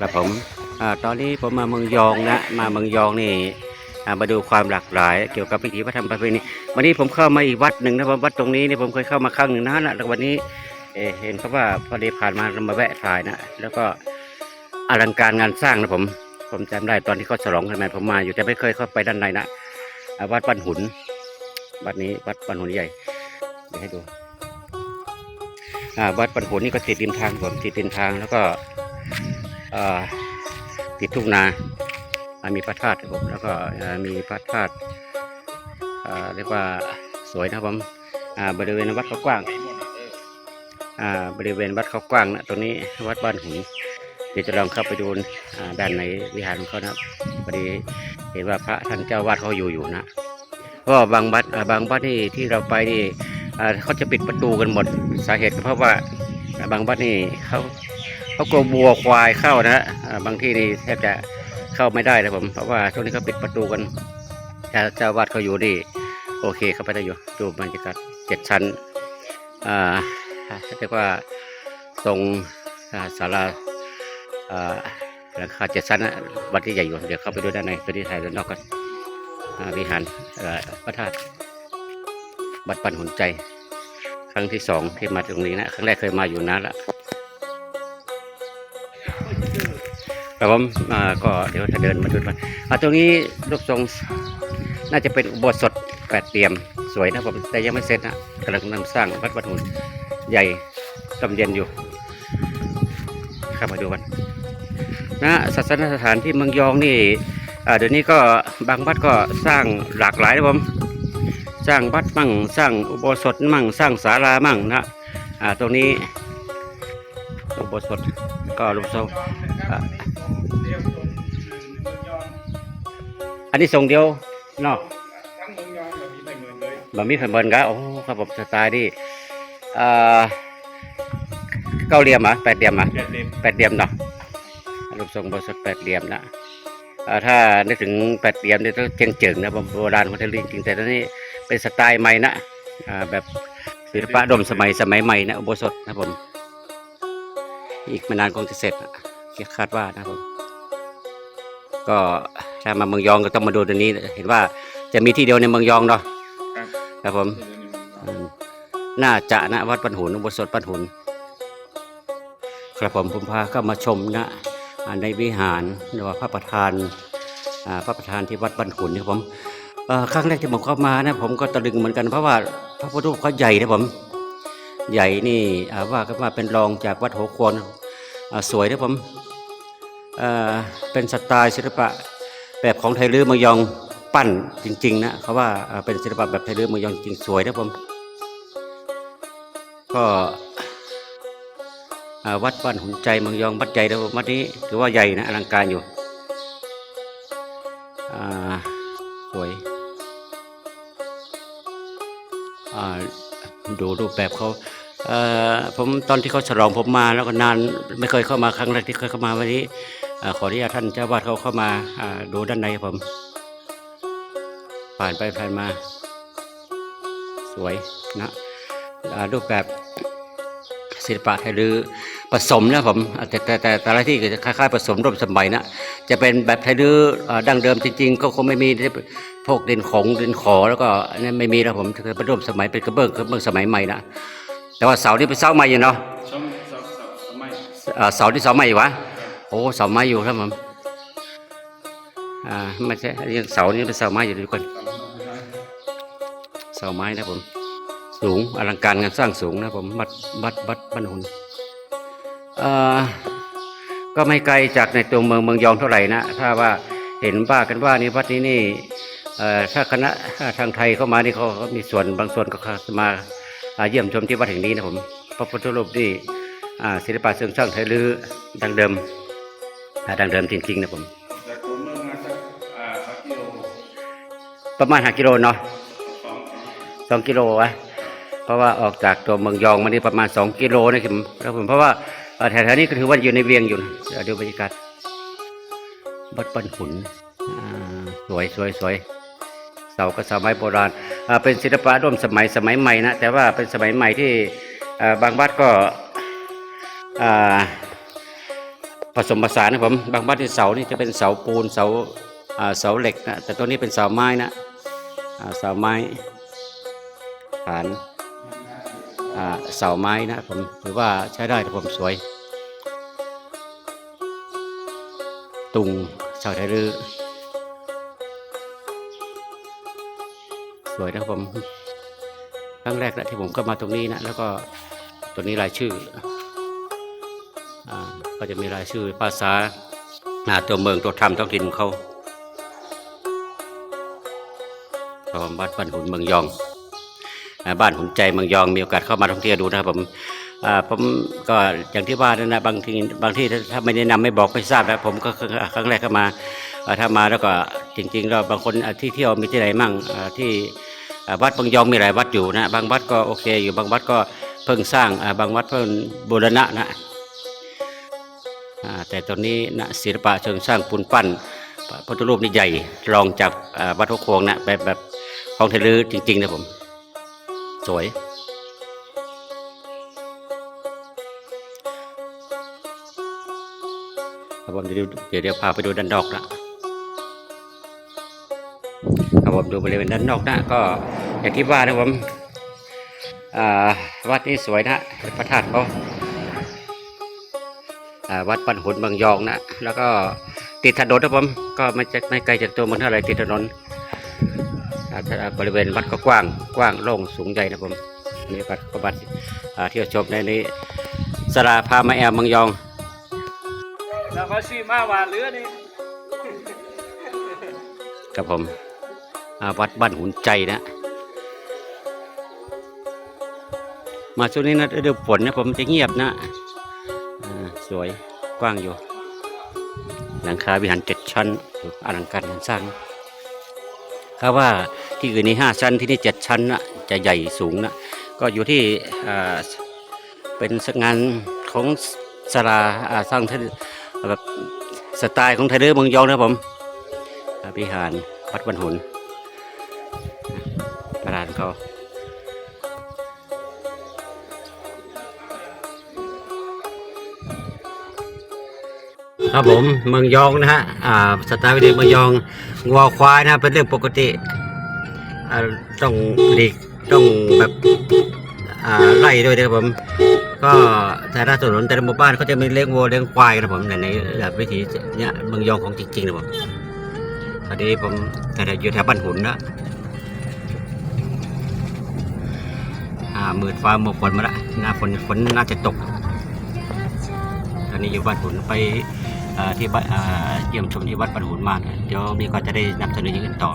ครับผมอตอนนี้ผมมาเมืองยองนะมาเมืองยองนี่มาดูความหลากหลาย เกี่ยวกับพิธีวัฒนธรรมประเพณีวันนี้ผมเข้ามาอีกวัดหนึ่งนะผมวัดตรงนี้นี่ผมเคยเข้ามาครั้งหนึ่งนะนะแล้ววันนี้เเห็นเขาว่าพอดีผ่านมาเรามาแวะถ่ายนะแล้วก็อลังการงานสร้างนะผม ผมจำได้ตอนที่เขาฉลองกันมาผมมาอยู่แต่ไม่เคยเข้าไปด้านในนะวัดบ้นหุนวัดนี้วัดบ้นหุนใหญ่เดี๋ยวให้ดูวัดบ้นหุนนี่ก็ติดริมทางผมติดริมทางแล้วก็ ติดทุ่งนา มีพระธาตุครับผมแล้วก็มีพระธาตุเรียกว่าสวยนะครับผมบริเวณวัดเขากว้างบริเวณวัดเขากว้างนะตรงนี้วัดบ้านหุนเดี๋ยวจะลองเข้าไปดูด้านในวิหารของเขานะครับพอดีเห็นว่าพระท่านเจ้าวาดเขาอยู่อยู่นะเพราะว่าบางวัดอ่าบางวัดที่ที่เราไปนี่เขาจะปิดประตูกันหมดสาเหตุก็เพราะว่าอ่าบางวัดนี่เขา เขากลัววัวควายเข้านะฮะบางที่นี่แทบจะเข้าไม่ได้เลยผมเพราะว่าช่วงนี้เขาปิดประตูกันแต่เจ้าวาดเขาอยู่ดีโอเคเข้าไปได้อยู่ดูบรรยากาศเจ็ดชั้นอ่าเรียกว่าตรงศาลาอ่าหลังคาเจ็ดชั้นนะวัดที่ใหญ่อยู่เดี๋ยวเข้าไปดูด้านในตัวที่ถ่ายด้านนอกกันวิหารพระธาตุวัดปันหุนใจ ครั้งที่สองที่มาตรงนี้นะ ครั้งแรกเคยมาอยู่นานละ ครับผมก็เดี๋ยวจะเดินมาดูกันตรงนี้รูปทรงน่าจะเป็นอุโบสถแปดเหลี่ยมสวยนะผมแต่ยังไม่เสร็จนะกำลังนำสร้างวัดวัดหุ่นใหญ่กำเย็นอยู่ข้ามาดูกันนะศาสนสถานที่เมืองยองนี่เดี๋ยวนี้ก็บางวัดก็สร้างหลากหลายนะผมสร้างวัดมั่งสร้างอุโบสถมั่งสร้างศาลามั่งนะตรงนี้อุโบสถก็รูปทรง อะอันนี้ส่งเดียวเนาะทั้งเมืองยองแบบนี้ไม่เหมือนเลยบะหมี่ไข่เบิร์นกะโอ้ครับผมสไตล์ที่เอ่อเก้าเหลี่ยมอะแปดเหลี่ยมอะเด็ดเด็ดแปดเหลี่ยมเนาะรูปทรงบริษัทแปดเหลี่ยมนะเอ่อถ้านึกถึงแปดเหลี่ยมเนี่ยต้องเจียงเจิงนะผมโบราณคนไทยจริงๆแต่ตอนนี้เป็นสไตล์ใหม่นะอ่าแบบศิลปะดมสมัยสมัยใหม่นะอุโบสถนะผมอีกไม่นานคงจะเสร็จอะคาดว่านะครับผมก็ ถ้ามาเมืองยองก็ต้องมาดูตัวนี้ เห็นว่าจะมีที่เดียวในเมืองยองเนาะครับครับผมเดี๋ยวนี้มันอืมน่าจะนะวัดปันหุนอุโบสถปันหุนครับผมผมพาก็มาชมนะอ่าในวิหารหรือว่าพระประธานอ่าพระประธานที่วัดปันหุนนะครับผมเอ่อครั้งแรกที่ผมเข้ามานะ ผมก็ตะลึงเหมือนกันเพราะว่าพระพุทธรูปเขาใหญ่นะผมใหญ่นี่อ่าว่ากันว่าเป็นรองจากวัดหัวควรอ่าสวยนะผมเอ่อเป็นสไตล์ศิลปะ แบบของไทยลื้อเมืองยองปั้นจริง ๆ นะเขาว่าเป็นศิลปะแบบไทยลื้อเมืองยองจริงสวยนะผมก็วัดบ้านหุ่นใจเมืองยองวัดใหญ่นะผมวัดนี้ถือว่าใหญ่นะอลังการอยู่สวยดูรูปแบบเขาผมตอนที่เขาฉลองผมมาแล้วก็นานไม่เคยเข้ามาครั้งแรกที่เคยเข้ามาวันนี้ ขออนุญาตท่านเจ้าวาดเขาเข้ามาอ่าดูด้านในครับผม ผ่านไปผ่านมา สวยนะอ่ารูปแบบศิลปะไทยลือผสมนะผมอ่าแต่แต่แต่แต่ละที่ก็จะคล้ายๆผสมร่วมสมัยนะจะเป็นแบบไทยลืออ่าดั้งเดิมจริงๆก็คงไม่มีพวกดินของดินขอแล้วก็อันนั้นไม่มีแล้วผมคือเป็นร่วมสมัยเป็นกระเบื้องกระเบื้องสมัยใหม่นะแต่ว่าเสานี่เป็นเสาใหม่อยู่เนาะสองสองสองสมัยอ่าเสาที่เสาใหม่อยู่วะโอ้เสาไม้อยู่ครับผมอ่าไม่ใช่อันนี้เสานี่เป็นเสาไม้อยู่ทุกคนสองสมัยเสาไม้นะผม สูงอลังการงานสร้างสูงนะผมบัดบัดบัดบ้านหุนอ่อก็ไม่ไกลจากในตัวเมืองเมืองยองเท่าไหร่นะถ้าว่าเห็นบ้ากันว่านี่วัดนี้นี่ถ้าคณะทางไทยเข้ามานี่เขาเขามีส่วนบางส่วนก็มาเยี่ยมชมที่วัดแห่งนี้นะผมพระพุทธรูปที่ศิลปะเสริมสร้างไทยลือดังเดิม ดังเดิมจริงๆนะผมจากตัวเมืองมาสักอ่าสักกิโลประมาณห้ากิโลเนาะสองสองสองกิโลวะเพราะว่าออกจากตัวเมืองยองมานี่ประมาณสองกิโลนะครับครับผมเพราะว่าเอ่อแถวๆนี้ก็ถือว่าอยู่ในเวียงอยู่นะเดี๋ยวดูบรรยากาศบัดปันขุนอ่าสวยสวยสวยเสาก็เสาไม้โบราณอ่าเป็นศิลปะร่วมสมัยสมัยใหม่นะแต่ว่าเป็นสมัยใหม่ที่อ่าบางวัดก็อ่า ผสมผสานนะผมบางบ้านที่เสานี่จะเป็นเสาปูนเสาเสาเหล็กนะแต่ตัวนี้เป็นเสาไม้นะเสาไม้ฐานเสาไม้นะผมถือว่าใช้ได้นะผมสวย ตุงเสาไทยรือสวยนะครับผมครั้งแรกนะที่ผมเข้ามาตรงนี้นะแล้วก็ตัวนี้รายชื่อ ก็จะมีรายชื่อภาษาอ่าตัวเมืองตัวทำท้องถิ่นของเขาก็บ้านบ้านหุ่นเมืองยอง บ้านหุ่นใจเมืองยองมีโอกาสเข้ามาท่องเที่ยวดูนะครับผมผมก็อย่างที่ว่านั่นนะบางทีบางที่ถ้าไม่แนะนำไม่บอกไม่ทราบนะผมก็ครั้งแรกเข้ามาถ้ามาแล้วก็จริงๆเราบางคนที่เที่ยวมีที่ไหนมั่งที่วัดเมืองยองมีหลายวัดอยู่นะบางวัดก็โอเคอยู่บางวัดก็เพิ่งสร้างบางวัดเพิ่งบูรณะนะ แต่ตอนนี้นะศิลปะเชิงสร้างปูนปั้นพระพุทธรูปนี่ใหญ่รองจากวัดหัวโควงนะแบบแบบของเทลือจริงๆนะผม สวย ครับผมเดี๋ยวเดี๋ยวพาไปดูด้านนอกนะครับผมดูบริเวณด้านนอกนะก็อย่างที่ว่านะผมวัดนี้สวยนะพระธาตุเขา วัดปันหุนบางยองนะ แล้วก็ติดถนนนะผมก็ไม่จะไม่ไกลจากตัวเมืองเท่าไหร่ติดถนนอ่าถ้าบริเวณวัดก็กว้างกว้างโล่งสูงใหญ่นะผมมีโอกาสก็บัดอ่าเที่ยวชมในนี้สลาพามาแอมบางยองแล้วเขาซื้อมาว่าเรือนี่กับผมอ่าวัดบ้านหุนใจนะ มาช่วงนี้นะฤดูฝนนะผมจะเงียบนะอ่าส วยกว้างอยู่ หลังคาวิหารเจ็ดชั้นอลังการสร้างเขาว่าที่อื่นนี่ห้าชั้นที่นี่เจ็ดชั้นนะจะใหญ่สูงนะก็อยู่ที่เป็นงานของสลาสร้างแบบสไตล์ของไทยเรือเมืองยองนะผมวิหารวัดบันหุนประธานเขา ครับผมเมืองยองนะฮะอ่าสไตล์วิดีเมืองยองงัวควายนะเป็นเรื่องปกติอ่าต้องหลีกต้องแบบอ่าไล่ด้วยนะครับผม ก็แต่ละถนนแต่ละหมู่บ้านเขาจะมีเลี้ยงวัวเลี้ยงควายนะผมในในแบบวิถีเนี่ยเมืองยองของจริงๆนะผมตอนนี้ผมแต่อยู่แถวบ้านหุ่นนะอ่ามืดฟ้าหมอกฝนมาละหน้าฝนฝนน่าจะตก ตอนนี้อยู่บ้านหุนไป ที่เยี่ยมชมที่วัดบ้านหุนมาก เดี๋ยวมีก็จะได้นำเสนออย่างอื่นต่อ